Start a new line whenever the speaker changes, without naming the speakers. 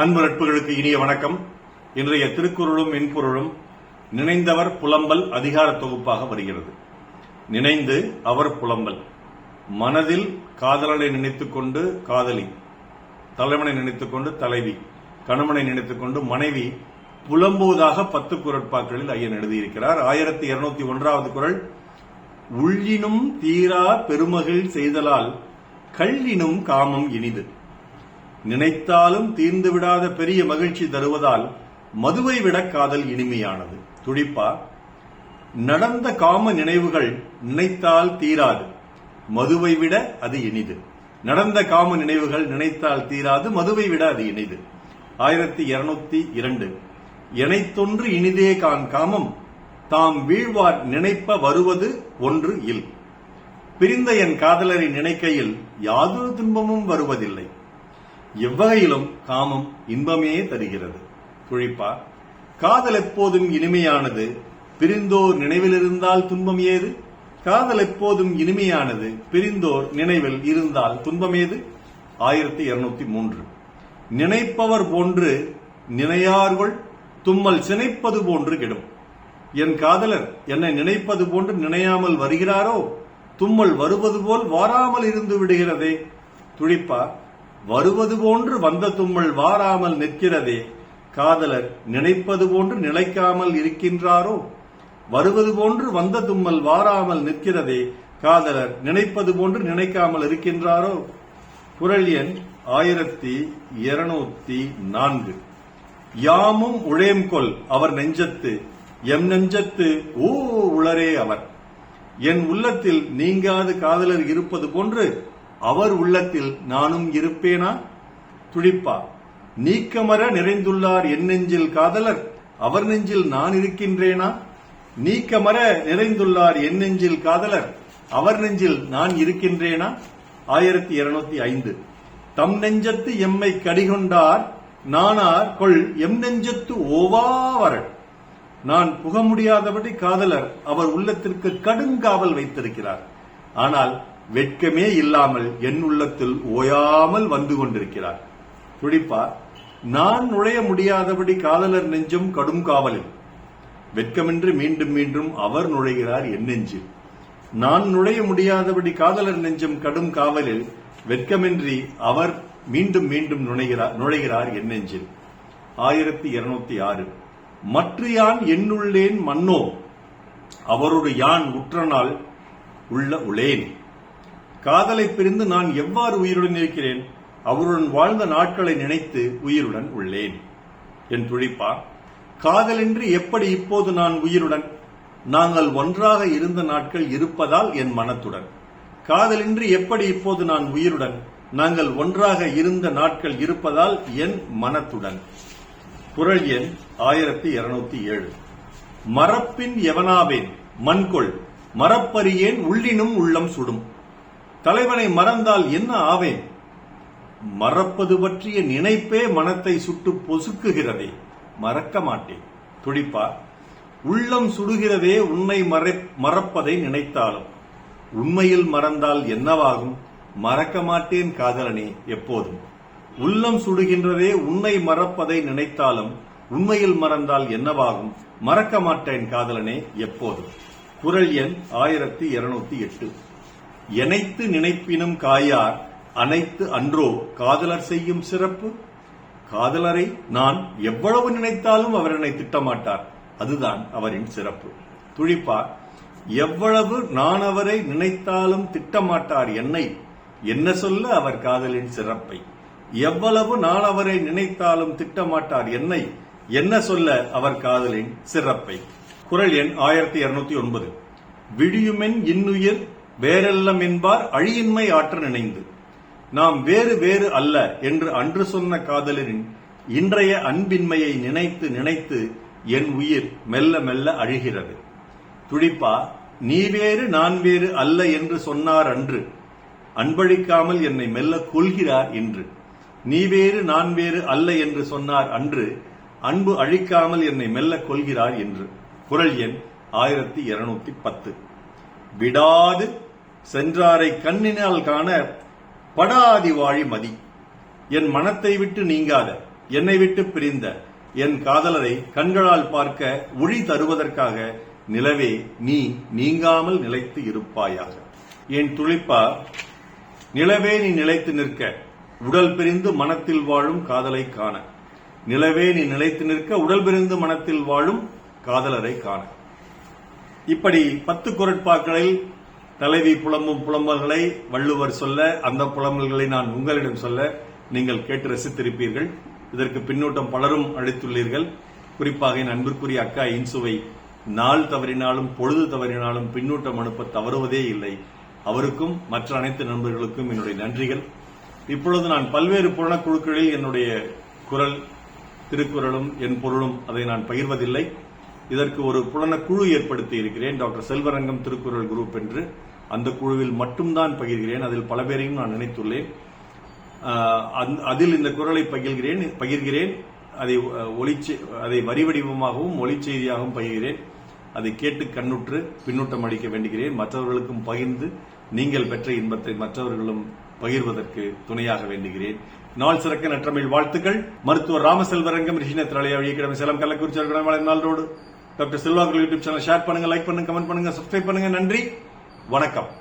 அன்பு நட்புகளுக்கு இனிய வணக்கம். இன்றைய திருக்குறளும் மென்பொருளும் நினைந்தவர் புலம்பல் அதிகார தொகுப்பாக வருகிறது. நினைந்து அவர் புலம்பல். மனதில் காதலனை நினைத்துக்கொண்டு காதலி. தலைவனை நினைத்துக்கொண்டு தலைவி. கணவனை நினைத்துக்கொண்டு மனைவி. புலம்புவதாக பத்து குரட்பாக்களில் ஐயன் எழுதியிருக்கிறார். ஆயிரத்தி இருநூத்தி ஒன்றாவது குரல் உள்ளினும் தீரா பெருமகிழ் செய்தலால் கள்ளினும் காமம் இனிது. நினைத்தாலும் தீர்ந்து விடாத பெரிய மகிழ்ச்சி தருவதால் மதுவை விட காதல் இனிமையானது. துடிப்பா நடந்த காம நினைவுகள் நினைத்தால் தீராது மதுவை விட அது இனிது. நடந்த காம நினைவுகள் நினைத்தால் தீராது மதுவை விட அது இனிது. ஆயிரத்தி இருநூத்தி இரண்டு. எனைத்தொன்று இனிதே கான் காமம் தாம் வீழ்வார் நினைப்ப வருவது ஒன்று இல். பிரிந்த என் காதலரை நினைக்கையில் யாதொரு துன்பமும் வருவதில்லை. எவ்வகையிலும் காமம் இன்பமே தருகிறது. துழிப்பா காதல் எப்போதும் இனிமையானது பிரிந்தோர் நினைவில் இருந்தால் துன்பம் ஏது? காதல் எப்போதும் இனிமையானது பிரிந்தோர் நினைவில் இருந்தால் துன்பம் ஏது? ஆயிரத்தி இருநூத்தி மூன்று. நினைப்பவர் போன்று நினையார்கள் தும்மல் சினைப்பது போன்று கெடும். என் காதலர் என்னை நினைப்பது போன்று நினையாமல் வருகிறாரோ? தும்மல் வருவது போல் வாராமல் இருந்து விடுகிறதே. துடிப்பா வருவது போன்று வந்த தும்மல் வாராமல் நிற்கிறதே. காதலர் நினைப்பது போன்று நிலைக்காமல் இருக்கின்றாரோ? வருவது போன்று வந்த தும்மல் வாராமல் நிற்கிறதே. காதலர் நினைப்பது போன்று நினைக்காமல் இருக்கின்றாரோ? குரல் எண் ஆயிரத்தி இருநூத்தி நான்கு. யாமும் உழையம்கொல் அவர் நெஞ்சத்து எம் நெஞ்சத்து ஓ உளரே அவர். என் உள்ளத்தில் நீங்காது காதலர் இருப்பது போன்று அவர் உள்ளத்தில் நானும் இருப்பேனா? துடிப்பா. நீக்கமர நிறைந்துள்ளார் என் நெஞ்சில் காதலர். அவர் நெஞ்சில் நான் இருக்கின்றேனா? நீக்கமர நிறைந்துள்ளார் என் நெஞ்சில் காதலர். அவர் நெஞ்சில் நான் இருக்கின்றேனா? ஆயிரத்தி இருநூத்தி ஐந்து. தம் நெஞ்சத்து எம்மை கடிகொண்டார். நானார் கொள் எம் நெஞ்சத்து ஓவாவரன் நான் புக முடியாதபடி காதலர். அவர் உள்ளத்திற்கு கடுங்காவல் வைத்திருக்கிறார். ஆனால் வெட்கமே இல்லாமல் என் உள்ளத்தில் ஓயாமல் வந்து கொண்டிருக்கிறார். துடிப்பா நான் நுழைய முடியாதபடி காதலர் நெஞ்சும் கடும் காவலில். வெட்கமின்றி மீண்டும் மீண்டும் அவர் நுழைகிறார் என் நெஞ்சில். நான் நுழைய முடியாதபடி காதலர் நெஞ்சும் கடும் காவலில் வெட்கமின்றி அவர் மீண்டும் மீண்டும் நுழைகிறார் நுழைகிறார் என் நெஞ்சில். ஆயிரத்தி இருநூத்தி ஆறு. மற்ற யான் என்னுள்ளேன் மன்னோ? அவரோடு யான் உற்றனால் உள்ள உளேன். காதலை பிரிந்து நான் எவ்வாறு உயிருடன் இருக்கிறேன்? அவருடன் வாழ்ந்த நாட்களை நினைத்து உயிருடன் உள்ளேன். என் துழிப்பா காதலின்றி எப்படி இப்போது நான் உயிருடன்? நாங்கள் ஒன்றாக இருந்த நாட்கள் இருப்பதால் என் மனத்துடன். காதலின்றி எப்படி இப்போது நான் உயிருடன்? நாங்கள் ஒன்றாக இருந்த நாட்கள் இருப்பதால் என் மனத்துடன். குரல் எண் ஆயிரத்தி இருநூத்தி ஏழு. மரப்பின் எவனாவேன்? மண்கொள். மரப்பரியேன் உள்ளினும் உள்ளம் சுடும். தலைவனை மறந்தால் என்ன ஆவேன் மறப்பது பற்றிய நினைப்பே மனத்தை சுட்டு பொசுக்குகிறதே. மறக்க மாட்டேன். துடிப்பா உள்ளம் சுடுகிறதே உன்னை மறப்பதை நினைத்தாலும். உண்மையில் மறந்தால் என்னவாகும்? மறக்க மாட்டேன் காதலனே எப்போதும். உள்ளம் சுடுகின்றதே உன்னை மறப்பதை நினைத்தாலும் உண்மையில் மறந்தால் என்னவாகும்? மறக்க மாட்டேன் காதலனே எப்போதும். குரல் எண் ஆயிரத்தி இருநூத்தி எட்டு. எனைத்து நினைப்பினும் காயார் அனைத்து அன்றோ காதலர் செய்யும் சிறப்பு? காதலரை நான் எவ்வளவு நினைத்தாலும் அவர் என்னை திட்டமாட்டார். அதுதான் அவரின் சிறப்பு. துழிப்பா எவ்வளவு நான் அவரை நினைத்தாலும் திட்டமாட்டார் என்னை என்ன சொல்ல அவர் காதலின் சிறப்பை? எவ்வளவு நான் அவரை நினைத்தாலும் திட்டமாட்டார் என்னை என்ன சொல்ல அவர் காதலின் சிறப்பை? குரல் எண் ஆயிரத்தி இருநூத்தி ஒன்பது. விடியுமென் இன்னுயிர் வேறெல்லம் என்பார் அழியின்மை ஆற்ற நினைந்து. நாம் வேறு வேறு அல்ல என்று அன்று சொன்ன காதலரின் இன்றைய அன்பின்மையை நினைத்து நினைத்து என் உயிர் மெல்ல மெல்ல அழுகிறது. துடிப்பா நீ வேறு நான் வேறு அல்ல என்று சொன்னார் அன்று. அன்பழிக்காமல் என்னை மெல்ல கொள்கிறார் இன்று. நீ வேறு நான் வேறு அல்ல என்று சொன்னார் அன்று. அன்பு அழிக்காமல் என்னை மெல்ல கொள்கிறார் என்று குரல் எண் ஆயிரத்தி இருநூத்தி பத்து. விடாது சென்றாரை கண்ணினால் காண படாதி வாழி மதி. என் மனத்தை விட்டு நீங்காத என்னை விட்டு பிரிந்த என் காதலரை கண்களால் பார்க்க ஒளி தருவதற்காக நிலவே நீ நீங்காமல் நிலைத்து இருப்பாயாக. என் துளிப்பா நிலவே நீ நிலைத்து நிற்க உடல் பிரிந்து மனத்தில் வாழும் காதலை காண. நிலவே நீ நிலைத்து நிற்க உடல் பிரிந்து மனத்தில் வாழும் காதலரை காண. இப்படி பத்து குரட்பாக்களில் தலைவி புலம்பும் புலம்பல்களை வள்ளுவர் சொல்ல அந்த புலம்பல்களை நான் உங்களிடம் சொல்ல நீங்கள் கேட்டு ரசித்திருப்பீர்கள். இதற்கு பின்னூட்டம் பலரும் அளித்துள்ளீர்கள். குறிப்பாக என் அன்பிற்குரிய அக்கா இன்சுவை நாள் தவறினாலும் பொழுது தவறினாலும் பின்னூட்டம் அனுப்ப தவறுவதே இல்லை. அவருக்கும் மற்ற அனைத்து நண்பர்களுக்கும் என்னுடைய நன்றிகள். இப்பொழுது நான் பல்வேறு புலனக்குழுக்களில் என்னுடைய குரல் திருக்குறளும் என் பொருளும் அதை நான் பகிர்வதில்லை. இதற்கு ஒரு புலனக்குழு ஏற்படுத்தி இருக்கிறேன். டாக்டர் செல்வரங்கம் திருக்குறள் குரூப் என்று. அந்த குழுவில் மட்டும்தான் பகிர்கிறேன். அதில் பல பேரையும் நான் நினைத்துள்ளேன். அதில் இந்த குரலை பகிர்கிறேன் பகிர்கிறேன். அதை ஒளி அதை வரிவடிவமாகவும் ஒளிச்செய்தியாகவும் ஒளி செய்தியாகவும் பகிர்கிறேன். அதை கேட்டு கண்ணுற்று பின்னூட்டம் அளிக்க வேண்டுகிறேன். மற்றவர்களுக்கும் பகிர்ந்து நீங்கள் பெற்ற இன்பத்தை மற்றவர்களும் பகிர்வதற்கு துணையாக வேண்டுகிறேன். நாள் சிறக்க நற்றமிழ் வாழ்த்துக்கள். மருத்துவர் ராமசெல்வரங்கம் ரிஷின திரளையா கிழமை சேலம் கள்ளக்குறிச்சி ரோடு டாக்டர் செல்வாக்கள் யூடியூப் சேனல் ஷேர் பண்ணுங்க லைக் பண்ணுங்க கமெண்ட் பண்ணுங்க சப்ஸ்கிரைப் பண்ணுங்க. நன்றி. வணக்கம்.